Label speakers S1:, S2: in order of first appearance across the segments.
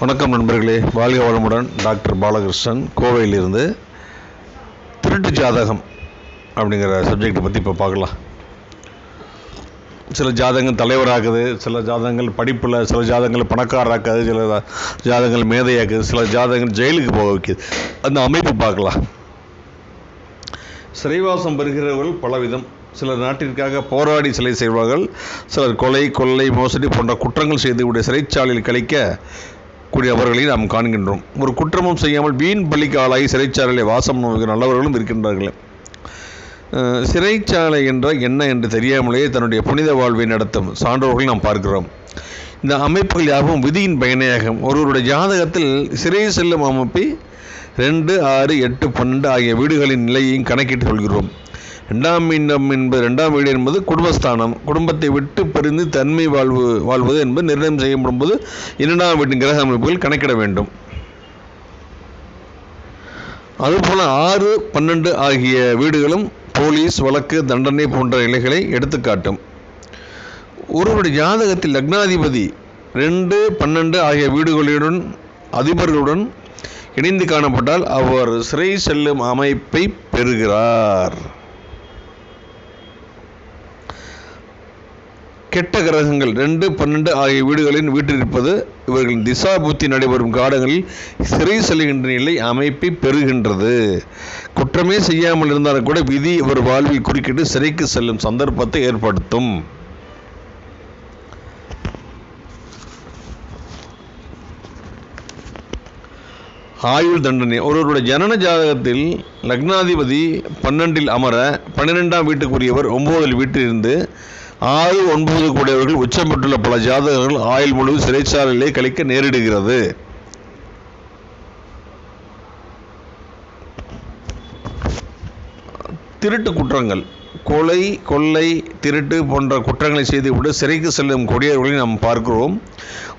S1: வணக்கம் நண்பர்களே. வாழ்க வளமுடன் டாக்டர் பாலகிருஷ்ணன். கோவையிலிருந்து திருட்டு ஜாதகம் அப்படிங்கிற சப்ஜெக்டை பற்றி இப்போ பார்க்கலாம். சில ஜாதகங்கள் தலைவராக்குது சில ஜாதகங்கள் படிப்பில் சில ஜாதகங்கள் பணக்காரராக்குது சில ஜாதகங்கள் மேதையாக்குது சில ஜாதகங்கள் ஜெயிலுக்கு போக வைக்குது. அந்த அமைப்பு பார்க்கலாம். சிறைவாசம் பெறுகிறவர்கள் பலவிதம். சிலர் நாட்டிற்காக போராடி சிலை செய்வார்கள். சிலர் கொலை கொள்ளை மோசடி போன்ற குற்றங்கள் செய்துவிட சிறைச்சாலையில் கழிக்க கூடிய அவர்களை நாம் காண்கின்றோம். ஒரு குற்றமும் செய்யாமல் வீண் பள்ளிக்கு ஆளாகி சிறைச்சாலையிலே வாசம் நோக்கிற நல்லவர்களும் இருக்கின்றார்கள். சிறைச்சாலை என்ற என்ன என்று தெரியாமலேயே தன்னுடைய புனித வாழ்வை நடத்தும் சான்றோர்கள் நாம் பார்க்கிறோம். இந்த அமைப்புகள் யாவும் விதியின் பயனையாகும். ஒருவருடைய ஜாதகத்தில் சிறை செல்லும் அமைப்பை ரெண்டு ஆறு எட்டு பன்னெண்டு ஆகிய வீடுகளின் நிலையையும் கணக்கிட்டு கொள்கிறோம். ரெண்டாம் இடம் என்பது ரெண்டாம் வீடு என்பது குடும்பஸ்தானம். குடும்பத்தை விட்டு பிரிந்து தன்மை வாழ்வு வாழ்வது என்பது நிர்ணயம் செய்யப்படும் போது இரண்டாம் வீட்டின் கிரக அமைப்புகள் கணக்கிட வேண்டும். அதுபோல ஆறு பன்னெண்டு ஆகிய வீடுகளும் போலீஸ் வழக்கு தண்டனை போன்ற நிலைகளை எடுத்துக்காட்டும். ஒருவருடைய ஜாதகத்தில் லக்னாதிபதி ரெண்டு பன்னெண்டு ஆகிய வீடுகளுடன் அதிபர்களுடன் இணைந்து காணப்பட்டால் அவர் சிறை செல்லும் அமைப்பை பெறுகிறார். கெட்ட கிரகங்கள் ரெண்டு பன்னெண்டு ஆகிய வீடுகளின் வீட்டிலிருப்பது இவர்களின் திசா புத்தி நடைபெறும் காலங்களில் சிறை செல்கின்ற நிலை அமைப்பை பெறுகின்றது. குற்றமே செய்யாமல் இருந்தாலும் கூட விதி இவர் வாழ்வில் குறுக்கிட்டு சிறைக்கு செல்லும் சந்தர்ப்பத்தை ஏற்படுத்தும். ஆயுள் தண்டனை. ஒருவருடைய ஜனன ஜாதகத்தில் லக்னாதிபதி பன்னெண்டில் அமர பன்னிரெண்டாம் வீட்டுக்குரியவர் ஒன்பதில் வீட்டிலிருந்து ஆறு ஒன்பது கூடியவர்கள் உச்சம் பெற்றுள்ள பல ஜாதகர்கள் ஆயுள் முழுவதும் சிறைச்சாலையிலே கழிக்க நேரிடுகிறது. திருட்டு குற்றங்கள். கொலை கொள்ளை திருட்டு போன்ற குற்றங்களை செய்துவிட்டு சிறைக்கு செல்லும் கொடியவர்களை நாம் பார்க்கிறோம்.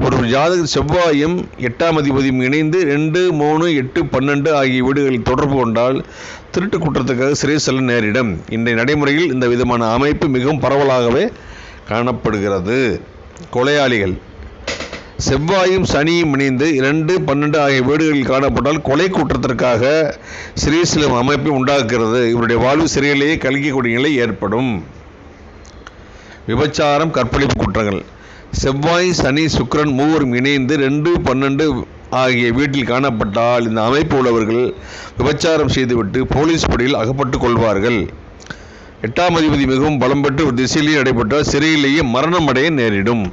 S1: ஒரு ஜாதக செவ்வாயும் எட்டாம் அதிபதியும் இணைந்து ரெண்டு மூணு எட்டு பன்னெண்டு ஆகிய வீடுகளில் தொடர்பு கொண்டால் திருட்டு குற்றத்துக்காக சிறை செல்ல நேரிடும். இன்றைய நடைமுறையில் இந்த விதமான அமைப்பு மிகவும் பரவலாகவே காணப்படுகிறது. கொலையாளிகள். செவ்வாயும் சனியும் இணைந்து இரண்டு பன்னெண்டு ஆகிய வீடுகளில் காணப்பட்டால் கொலை குற்றத்திற்காக ஸ்ரீசிலம் அமைப்பை உண்டாக்குகிறது. இவருடைய வாழ்வு சிறையிலேயே கல்கிக்கூடிய நிலை ஏற்படும். விபச்சாரம் கற்பழிப்பு குற்றங்கள். செவ்வாய் சனி சுக்கரன் மூவரும் இணைந்து ரெண்டு பன்னெண்டு ஆகிய வீட்டில் காணப்பட்டால் இந்த அமைப்பு உள்ளவர்கள் விபச்சாரம் செய்துவிட்டு போலீஸ் படியில் அகப்பட்டுக் கொள்வார்கள். எட்டாம் அதிபதி மிகவும் பலம் பெற்று ஒரு திசையிலேயே நடைபெற்றால் சிறையிலேயே மரணம் அடைய நேரிடும்.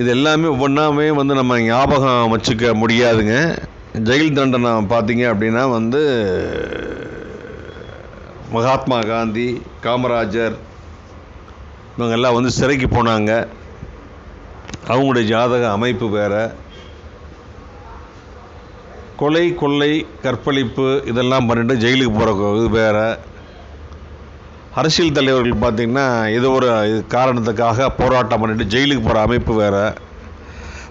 S1: இது எல்லாமே ஒவ்வொன்றாமே வந்து நம்ம ஞாபகம் வச்சுக்க முடியாதுங்க. ஜெயில் தண்டனை பார்த்தீங்க அப்படின்னா வந்து மகாத்மா காந்தி காமராஜர் இவங்கெல்லாம் வந்து சிறைக்கு போனாங்க. அவங்களுடைய ஜாதக அமைப்பு வேறு. கொலை கொள்ளை கற்பழிப்பு இதெல்லாம் பண்ணிட்டு ஜெயிலுக்கு போகிற இது வேறு. அரசியல் தலைவர்கள் பார்த்திங்கன்னா ஏதோ ஒரு காரணத்துக்காக போராட்டம் பண்ணிட்டு ஜெயிலுக்கு போகிற அமைப்பு வேறு.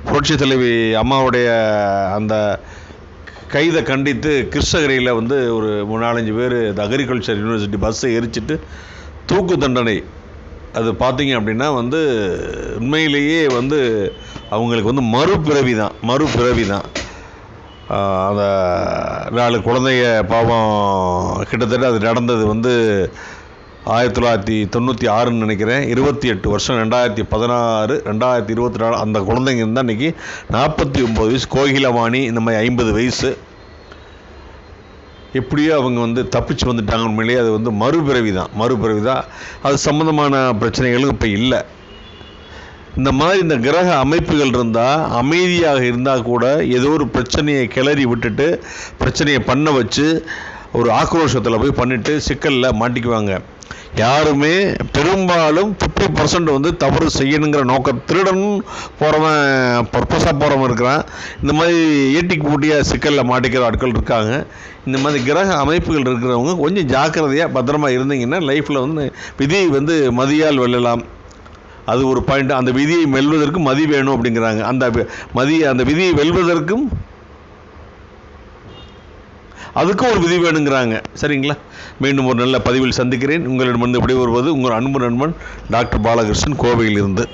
S1: புரட்சி தலைவி அம்மாவுடைய அந்த கைதை கண்டித்து கிருஷ்ணகிரியில் வந்து ஒரு மூணு நாலஞ்சு பேர் இந்த அக்ரிகல்ச்சர் யூனிவர்சிட்டி பஸ்ஸை எரிச்சிட்டு தூக்கு தண்டனை. அது பார்த்தீங்க அப்படின்னா வந்து உண்மையிலேயே வந்து அவங்களுக்கு வந்து மறுபிறவி தான் மறுபிறவி தான் அந்த நாலு குழந்தைய பாவம் கிட்டத்தட்ட அது நடந்தது வந்து ஆயிரத்தி தொள்ளாயிரத்தி தொண்ணூற்றி ஆறுன்னு நினைக்கிறேன். இருபத்தி எட்டு வருஷம் ரெண்டாயிரத்தி பதினாறு ரெண்டாயிரத்தி இருபத்தி நாலு அந்த குழந்தைங்க இருந்தால் இன்றைக்கி நாற்பத்தி ஒம்பது வயசு. கோகிலவாணி இந்த மாதிரி ஐம்பது வயசு. எப்படியோ அவங்க வந்து தப்பிச்சு வந்துட்டாங்க உண்மையிலேயே. அது வந்து மறுபிறவி தான் மறுபிறவி தான் அது சம்மந்தமான பிரச்சனைகளும் இப்போ இல்லை. இந்த மாதிரி இந்த கிரக அமைப்புகள் இருந்தால் அமைதியாக இருந்தால் கூட ஏதோ ஒரு பிரச்சனையை கிளறி விட்டுட்டு பிரச்சனையை பண்ண வச்சு ஒரு ஆக்ரோஷத்தில் போய் பண்ணிவிட்டு சிக்கலில் மாட்டிக்குவாங்க. யாருமே பெரும்பாலும் ஃபிஃப்டி பர்சன்ட் வந்து தவறு செய்யணுங்கிற நோக்கம். திருடன் போகிறவன் பர்பஸாக போகிறவன் இருக்கிறான். இந்த மாதிரி ஏட்டிக்கு பூட்டியாக சிக்கலில் மாட்டிக்கிற ஆட்கள் இருக்காங்க. இந்த மாதிரி கிரக அமைப்புகள் இருக்கிறவங்க கொஞ்சம் ஜாக்கிரதையாக பத்திரமா இருந்தீங்கன்னா லைஃப்பில் வந்து விதியை வந்து மதியால் வெல்லலாம். அது ஒரு பாயிண்ட் அந்த விதியை வெல்வதற்கு மதி வேணும் அப்படிங்கிறாங்க. அந்த வி- மதி அந்த விதியை வெல்வதற்கும் அதுக்கும் ஒரு விதி வேணுங்கிறாங்க. சரிங்களா? மீண்டும் ஒரு நல்ல பதிவில் சந்திக்கிறேன். உங்களிடமிருந்து விடைபெறுவது உங்கள் அன்பு நண்பன் டாக்டர் பாலகிருஷ்ணன் கோவையிலிருந்து.